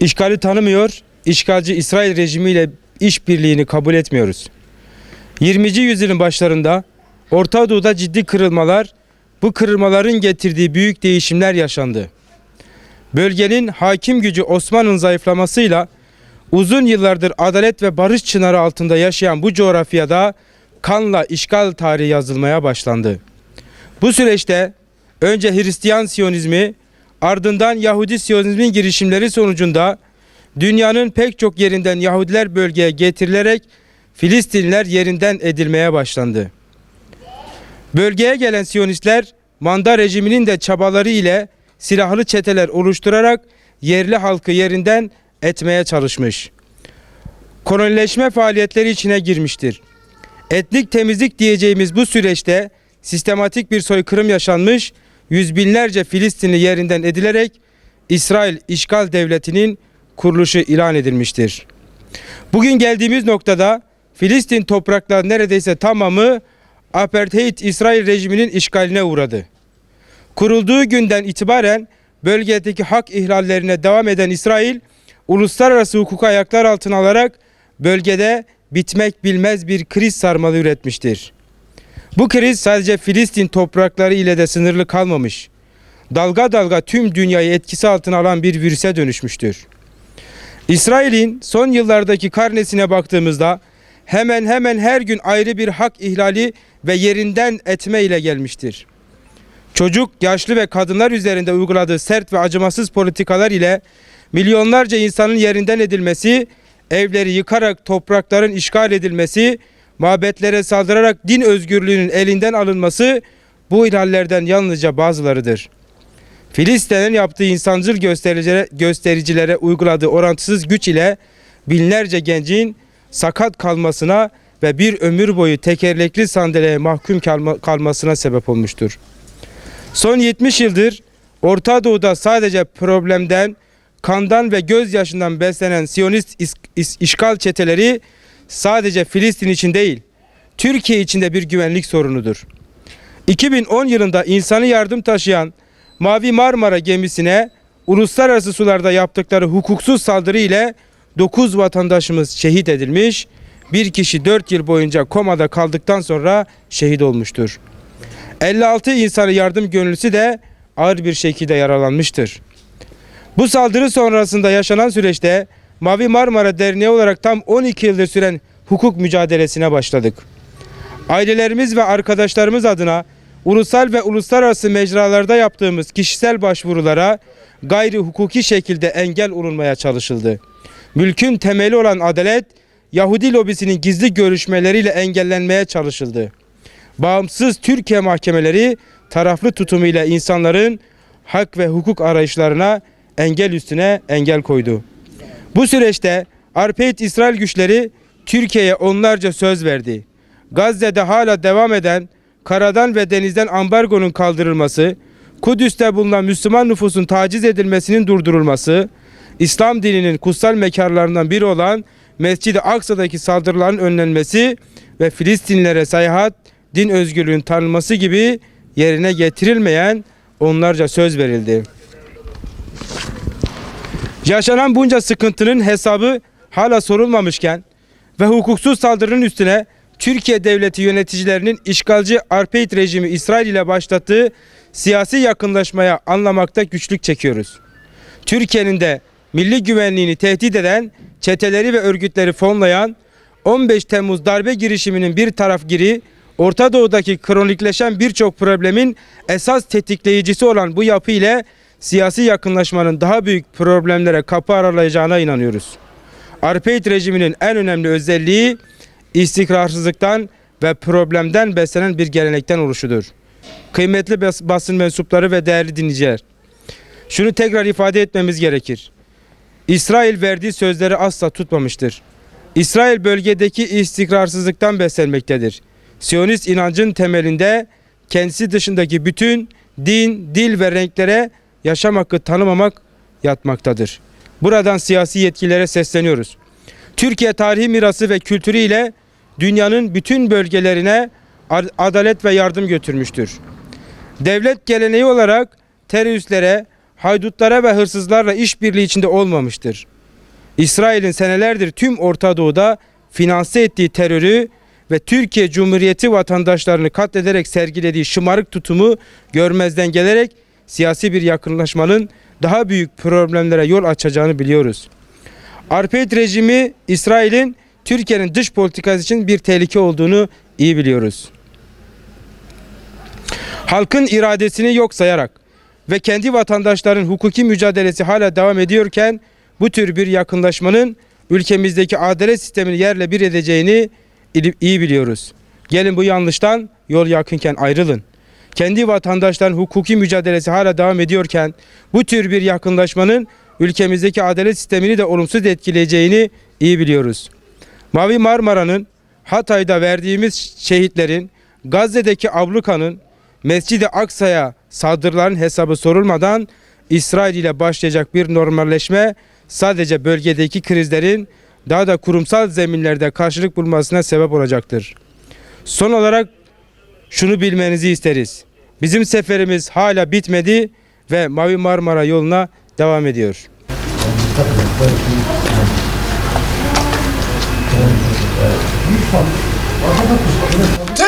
İşgali tanımıyor, işgalci İsrail rejimiyle işbirliğini kabul etmiyoruz. 20. yüzyılın başlarında Orta Doğu'da ciddi kırılmalar, bu kırılmaların getirdiği büyük değişimler yaşandı. Bölgenin hakim gücü Osmanlı'nın zayıflamasıyla uzun yıllardır adalet ve barış çınarı altında yaşayan bu coğrafyada kanla işgal tarihi yazılmaya başlandı. Bu süreçte önce Hristiyan Siyonizmi, ardından Yahudi Siyonizmin girişimleri sonucunda dünyanın pek çok yerinden Yahudiler bölgeye getirilerek Filistinliler yerinden edilmeye başlandı. Bölgeye gelen Siyonistler manda rejiminin de çabaları ile silahlı çeteler oluşturarak yerli halkı yerinden etmeye çalışmış. Kolonileşme faaliyetleri içine girmiştir. Etnik temizlik diyeceğimiz bu süreçte sistematik bir soykırım yaşanmış, yüz binlerce Filistinli yerinden edilerek İsrail işgal devletinin kuruluşu ilan edilmiştir. Bugün geldiğimiz noktada Filistin toprakları neredeyse tamamı apartheid İsrail rejiminin işgaline uğradı. Kurulduğu günden itibaren bölgedeki hak ihlallerine devam eden İsrail, uluslararası hukuku ayaklar altına alarak bölgede bitmek bilmez bir kriz sarmalı üretmiştir. Bu kriz sadece Filistin toprakları ile de sınırlı kalmamış. Dalga dalga tüm dünyayı etkisi altına alan bir virüse dönüşmüştür. İsrail'in son yıllardaki karnesine baktığımızda hemen hemen her gün ayrı bir hak ihlali ve yerinden etme ile gelmiştir. Çocuk, yaşlı ve kadınlar üzerinde uyguladığı sert ve acımasız politikalar ile milyonlarca insanın yerinden edilmesi, evleri yıkarak toprakların işgal edilmesi, mabetlere saldırarak din özgürlüğünün elinden alınması bu ihlallerden yalnızca bazılarıdır. Filistin'in yaptığı insancıl göstericilere, göstericilere uyguladığı orantısız güç ile binlerce gencin sakat kalmasına ve bir ömür boyu tekerlekli sandalyeye mahkum kalma- kalmasına sebep olmuştur. Son 70 yıldır Orta Doğu'da sadece problemden, kandan ve gözyaşından beslenen Siyonist is- is- işgal çeteleri sadece Filistin için değil, Türkiye için de bir güvenlik sorunudur. 2010 yılında insanı yardım taşıyan Mavi Marmara gemisine uluslararası sularda yaptıkları hukuksuz saldırı ile 9 vatandaşımız şehit edilmiş, bir kişi 4 yıl boyunca komada kaldıktan sonra şehit olmuştur. 56 insanı yardım gönüllüsü de ağır bir şekilde yaralanmıştır. Bu saldırı sonrasında yaşanan süreçte Mavi Marmara Derneği olarak tam 12 yıldır süren hukuk mücadelesine başladık. Ailelerimiz ve arkadaşlarımız adına ulusal ve uluslararası mecralarda yaptığımız kişisel başvurulara gayri hukuki şekilde engel olunmaya çalışıldı. Mülkün temeli olan adalet Yahudi lobisinin gizli görüşmeleriyle engellenmeye çalışıldı. Bağımsız Türkiye mahkemeleri taraflı tutumuyla insanların hak ve hukuk arayışlarına engel üstüne engel koydu. Bu süreçte Arpeit İsrail güçleri Türkiye'ye onlarca söz verdi. Gazze'de hala devam eden karadan ve denizden ambargonun kaldırılması, Kudüs'te bulunan Müslüman nüfusun taciz edilmesinin durdurulması, İslam dininin kutsal mekanlarından biri olan Mescid-i Aksa'daki saldırıların önlenmesi ve Filistinlere seyahat, din özgürlüğünün tanınması gibi yerine getirilmeyen onlarca söz verildi. Yaşanan bunca sıkıntının hesabı hala sorulmamışken ve hukuksuz saldırının üstüne Türkiye devleti yöneticilerinin işgalci Arpeit rejimi İsrail ile başlattığı siyasi yakınlaşmaya anlamakta güçlük çekiyoruz. Türkiye'nin de milli güvenliğini tehdit eden çeteleri ve örgütleri fonlayan 15 Temmuz darbe girişiminin bir taraf giri Orta Doğu'daki kronikleşen birçok problemin esas tetikleyicisi olan bu yapı ile siyasi yakınlaşmanın daha büyük problemlere kapı aralayacağına inanıyoruz. Arpeit rejiminin en önemli özelliği istikrarsızlıktan ve problemden beslenen bir gelenekten oluşudur. Kıymetli bas- basın mensupları ve değerli dinleyiciler, şunu tekrar ifade etmemiz gerekir. İsrail verdiği sözleri asla tutmamıştır. İsrail bölgedeki istikrarsızlıktan beslenmektedir. Siyonist inancın temelinde kendisi dışındaki bütün din, dil ve renklere yaşam hakkı tanımamak yatmaktadır. Buradan siyasi yetkililere sesleniyoruz. Türkiye tarihi mirası ve kültürü ile dünyanın bütün bölgelerine ad- adalet ve yardım götürmüştür. Devlet geleneği olarak teröristlere, haydutlara ve hırsızlarla işbirliği içinde olmamıştır. İsrail'in senelerdir tüm Orta Doğu'da finanse ettiği terörü ve Türkiye Cumhuriyeti vatandaşlarını katlederek sergilediği şımarık tutumu görmezden gelerek siyasi bir yakınlaşmanın daha büyük problemlere yol açacağını biliyoruz. Arpeit rejimi İsrail'in Türkiye'nin dış politikası için bir tehlike olduğunu iyi biliyoruz. Halkın iradesini yok sayarak ve kendi vatandaşların hukuki mücadelesi hala devam ediyorken bu tür bir yakınlaşmanın ülkemizdeki adalet sistemini yerle bir edeceğini iyi biliyoruz. Gelin bu yanlıştan yol yakınken ayrılın. Kendi vatandaşların hukuki mücadelesi hala devam ediyorken bu tür bir yakınlaşmanın ülkemizdeki adalet sistemini de olumsuz etkileyeceğini iyi biliyoruz. Mavi Marmara'nın Hatay'da verdiğimiz şehitlerin Gazze'deki ablukanın Mescid-i Aksa'ya saldırıların hesabı sorulmadan İsrail ile başlayacak bir normalleşme sadece bölgedeki krizlerin daha da kurumsal zeminlerde karşılık bulmasına sebep olacaktır. Son olarak şunu bilmenizi isteriz. Bizim seferimiz hala bitmedi ve Mavi Marmara yoluna devam ediyor. Tekbir!